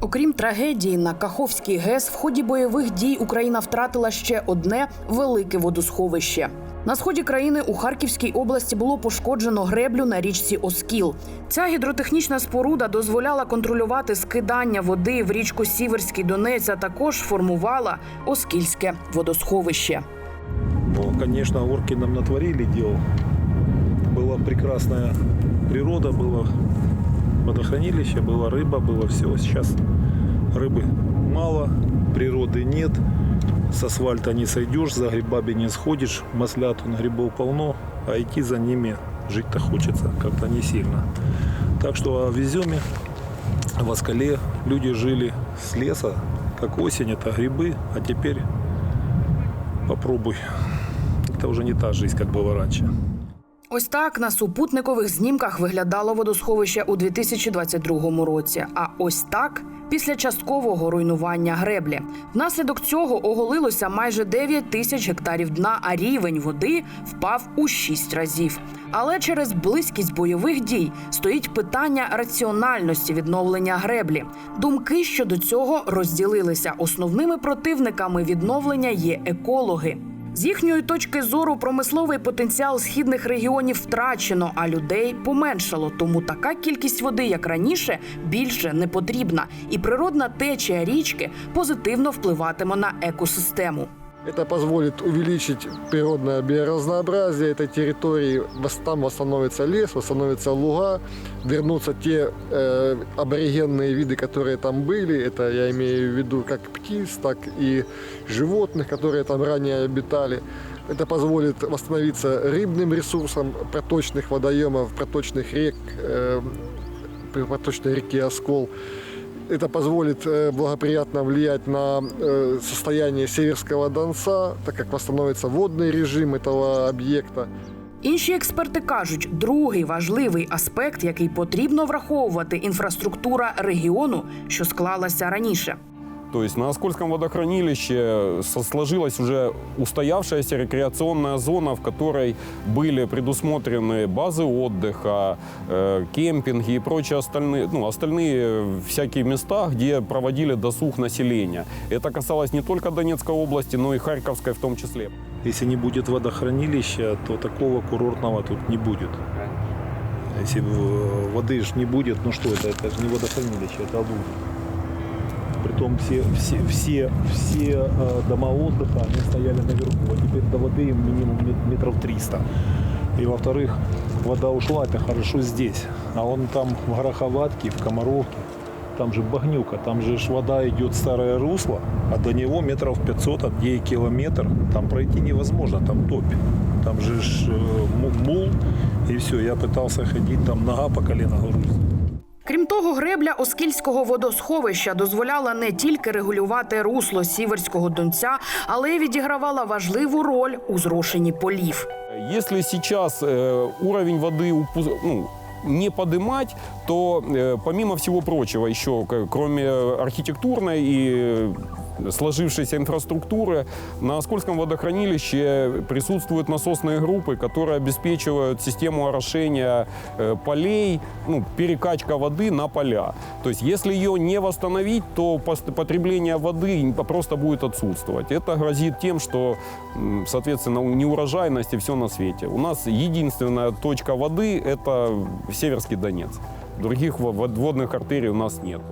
Окрім трагедії на Каховський ГЕС, в ході бойових дій Україна втратила ще одне велике водосховище. На сході країни у Харківській області було пошкоджено греблю на річці Оскіл. Ця гідротехнічна споруда дозволяла контролювати скидання води в річку Сіверський Донець, а також формувала Оскільське водосховище. Ну, конечно, орки нам натворили дел. Была прекрасная природа, было водохранилище, была рыба, было все. Сейчас рыбы мало, природы нет. С асфальта не сойдешь, за грибами не сходишь. Маслят, он грибов полно, а идти за ними жить-то хочется как-то не сильно. Так что в Изюме, в Оскале люди жили с леса, как осень, это грибы, а теперь попробуй. Это уже не та жизнь, как было раньше. Ось так на супутникових знімках виглядало водосховище у 2022 році. А ось так після часткового руйнування греблі. Внаслідок цього оголилося майже 9 тисяч гектарів дна, а рівень води впав у 6 разів. Але через близькість бойових дій стоїть питання раціональності відновлення греблі. Думки щодо цього розділилися. Основними противниками відновлення є екологи. З їхньої точки зору промисловий потенціал східних регіонів втрачено, а людей поменшало. Тому така кількість води, як раніше, більше не потрібна. І природна течія річки позитивно впливатиме на екосистему. Это позволит увеличить природное биоразнообразие этой территории. Вос- Там восстановится лес, восстановятся луга, вернутся те э, аборигенные виды, которые там были. Это я имею в виду как птиц, так и животных, которые там ранее обитали. Это позволит восстановиться рыбным ресурсам проточных водоемов, проточных рек, э, при проточной реке Оскол. Это позволит э, благоприятно влиять на э, состояние Северского Донца, так как восстановится водный режим этого объекта. Інші експерти кажуть, другий важливий аспект, який потрібно враховувати інфраструктура регіону, що склалася раніше. То есть на Оскольском водохранилище со- сложилась уже устоявшаяся рекреационная зона, в которой были предусмотрены базы отдыха, э, кемпинги и прочие остальные, ну, остальные всякие места, где проводили досуг населения. Это касалось не только Донецкой области, но и Харьковской в том числе. Если не будет водохранилища, то такого курортного тут не будет. Если в- воды ж не будет, ну что это? Это же не водохранилище, это луг. Притом все, все, все, все э, дома отдыха, они стояли наверху, а теперь до воды им минимум мет- метров 300. И во-вторых, вода ушла, это хорошо здесь. А он там в Гороховатке, в Комаровке, там же багнюка, там же ж вода идет старое русло, а до него метров 500, а где и километр, там пройти невозможно, там топь. Там же ж, э, му- мул, и все, я пытался ходить, там нога по колено грузит. Крім того, гребля Оскільського водосховища дозволяла не тільки регулювати русло сіверського донця, але й відігравала важливу роль у зрошенні полів. Если сейчас э, уровень воды упу- ну, не подымать, то э, помимо всего прочего еще, к- кроме архитектурной и э, сложившейся инфраструктуры, на Оскольском водохранилище присутствуют насосные группы, которые обеспечивают систему орошения э, полей, ну, перекачка воды на поля. То есть если ее не восстановить, то потребление воды просто будет отсутствовать. Это грозит тем, что, соответственно, неурожайность и все на свете. У нас единственная точка воды – это Северский Донец. Других во- водных артерий у нас нет.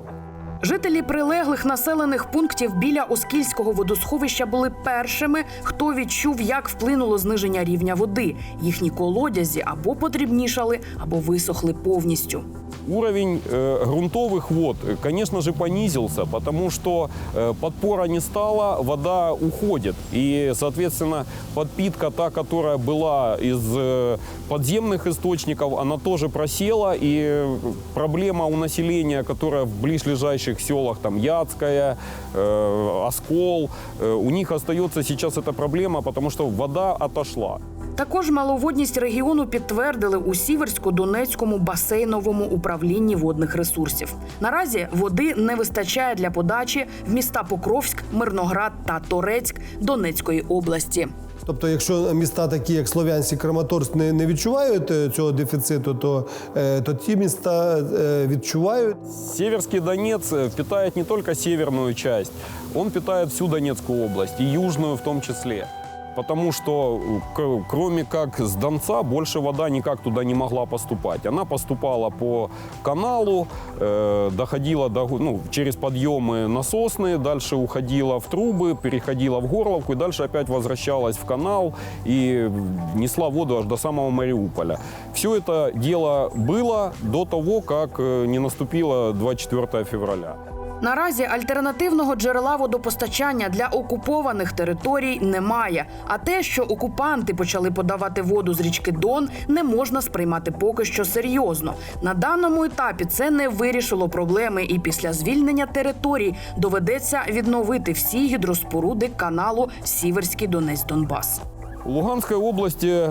Жителі прилеглих населених пунктів біля Оскільського водосховища були першими, хто відчув, як вплинуло зниження рівня води. Їхні колодязі або подрібнішали, або висохли повністю. Уровень э, грунтовых вод, э, конечно же, понизился, потому что э, подпора не стало, вода уходит. И, соответственно, подпитка та, которая была из э, подземных источников, она тоже просела. И э, проблема у населения, которое в ближайших селах, там Яцкая, э, Оскол, э, у них остается сейчас эта проблема, потому что вода отошла. Також маловодність регіону підтвердили у Сіверсько-Донецькому басейновому управлінні водних ресурсів. Наразі води не вистачає для подачі в міста Покровськ, Мирноград та Торецьк Донецької області. Тобто, якщо міста такі, як Слов'янськ і Краматорськ, не, не відчувають е, цього дефіциту, то, е, то ті міста е, відчувають. Северский Донец э, питает не только северную часть, он питает всю Донецкую область, и южную в том числе Потому что э, к- кроме как с Донца больше вода никак туда не могла поступать. Она поступала по каналу, э, доходила до, ну, через подъемы насосные, дальше уходила в трубы, переходила в Горловку и дальше опять возвращалась в канал и несла воду аж до самого Мариуполя. Все это дело было до того, как э, не наступило 24 февраля. Наразі альтернативного джерела водопостачання для окупованих територій немає. А те, що окупанти почали подавати воду з річки Дон, не можна сприймати поки що серйозно. На даному етапі це не вирішило проблеми, і після звільнення територій доведеться відновити всі гідроспоруди каналу Сіверський Донець Донбас. У Луганской области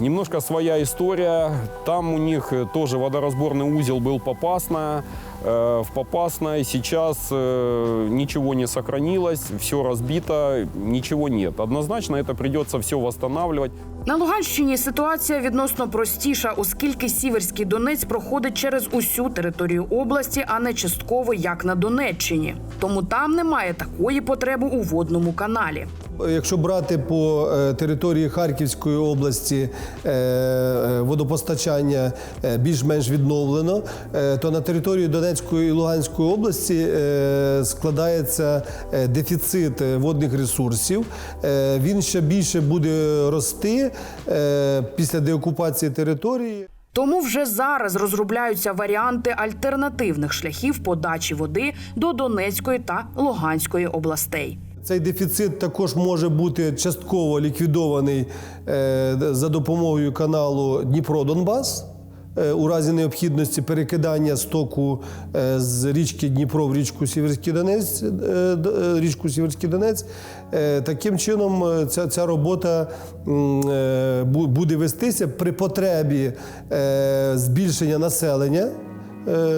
немножко своя история. Там у них э, тоже водоразборный узел был Попасная. Э, В Попасной сейчас э, ничего не сохранилось, все разбито, ничего нет. Однозначно это придется все восстанавливать. На Луганщині ситуація відносно простіша, оскільки Сіверський Донець проходить через усю територію області, а не частково як на Донеччині. Тому там немає такої потреби у водному каналі. Якщо брати по е, території Харківської області е, е, водопостачання більш-менш відновлено, то на території Донецької і Луганської області складається дефіцит водних ресурсів. Він ще більше буде рости після деокупації території. Тому вже зараз розробляються варіанти альтернативних шляхів подачі води до Донецької та Луганської областей. Цей дефіцит також може бути частково ліквідований е, за допомогою каналу Дніпро-Донбас. е, У разі необхідності перекидання стоку е, з річки Дніпро в річку Сіверський Донець, річку Сіверський Донець. Таким чином, ця, ця робота буде вестися при потребі збільшення населення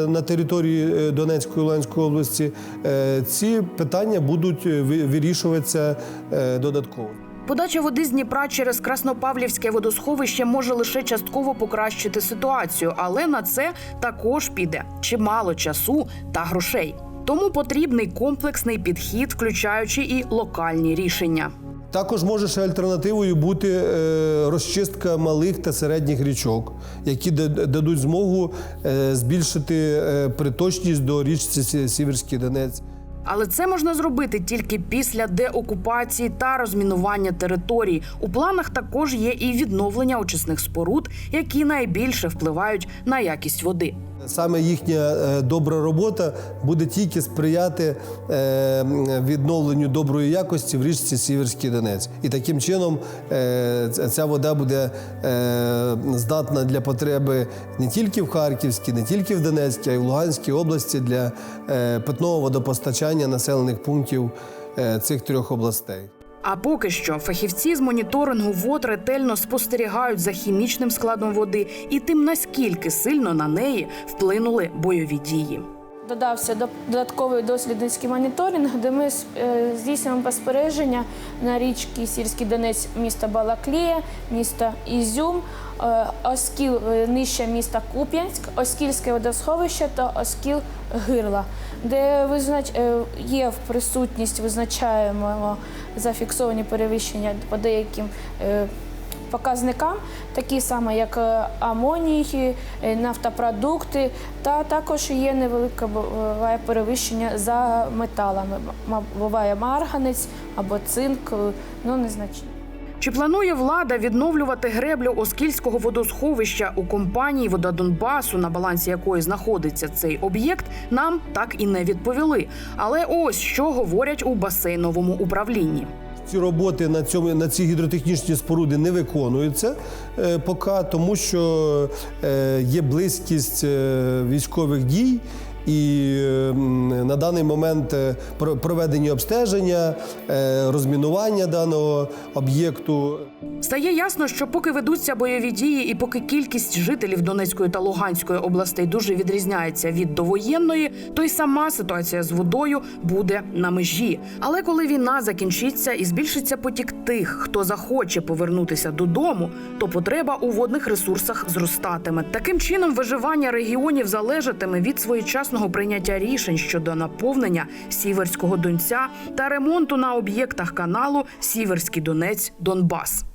на території е, Донецької Луганської області, е, ці питання будуть е, вирішуватися е, додатково. Подача води з Дніпра через Краснопавлівське водосховище може лише частково покращити ситуацію, але на це також піде чимало часу та грошей. Тому потрібний комплексний підхід, включаючи і локальні рішення. Також може альтернативою бути е, розчистка малих та середніх річок, які да- дадуть змогу е, збільшити е, приточність до річці Сіверський Донець. Але це можна зробити тільки після деокупації та розмінування територій. У планах також є і відновлення очисних споруд, які найбільше впливають на якість води. Саме їхня е, добра робота буде тільки сприяти е, відновленню доброї якості в річці Сіверський Донець. І таким чином е, ця вода буде здатна для потреби не тільки в Харківській, не тільки в Донецькій, а й в Луганській області для питного водопостачання населених пунктів цих трьох областей. А поки що фахівці з моніторингу вод ретельно спостерігають за хімічним складом води і тим, наскільки сильно на неї вплинули бойові дії. Додався до- додатковий дослідницький моніторинг, де ми е, здійснюємо спостереження на річки Сірський Донець міста Балаклія, міста Ізюм, Оскіл е, нижче міста Куп'янськ, Оскільське водосховище та Оскіл Гирла, де визнач... е, є в присутність, визначаємо зафіксовані перевищення по деяким. е, показникам, такі саме як е, амонії, е, нафтопродукти, та також є невелике буває перевищення за металами. Буває марганець або цинк, е, ну незначні. Чи планує влада відновлювати греблю Оскільського водосховища у компанії Вода Донбасу, на балансі якої знаходиться цей об'єкт, нам так і не відповіли. Але ось що говорять у басейновому управлінні. Ці роботи на цьому на ці гідротехнічні споруди не виконуються е, поки, тому що е, є близькість е, військових дій. І на даний момент е, про- проведені обстеження, е, розмінування даного об'єкту. Стає ясно, що поки ведуться бойові дії, і поки кількість жителів Донецької та Луганської областей дуже відрізняється від довоєнної, то й сама ситуація з водою буде на межі. Але коли війна закінчиться і збільшиться потік тих, хто захоче повернутися додому, то потреба у водних ресурсах зростатиме. Таким чином, виживання регіонів залежатиме від своєчасного прийняття рішень щодо наповнення сіверського донця та ремонту на об'єктах каналу Сіверський Донець Донбас.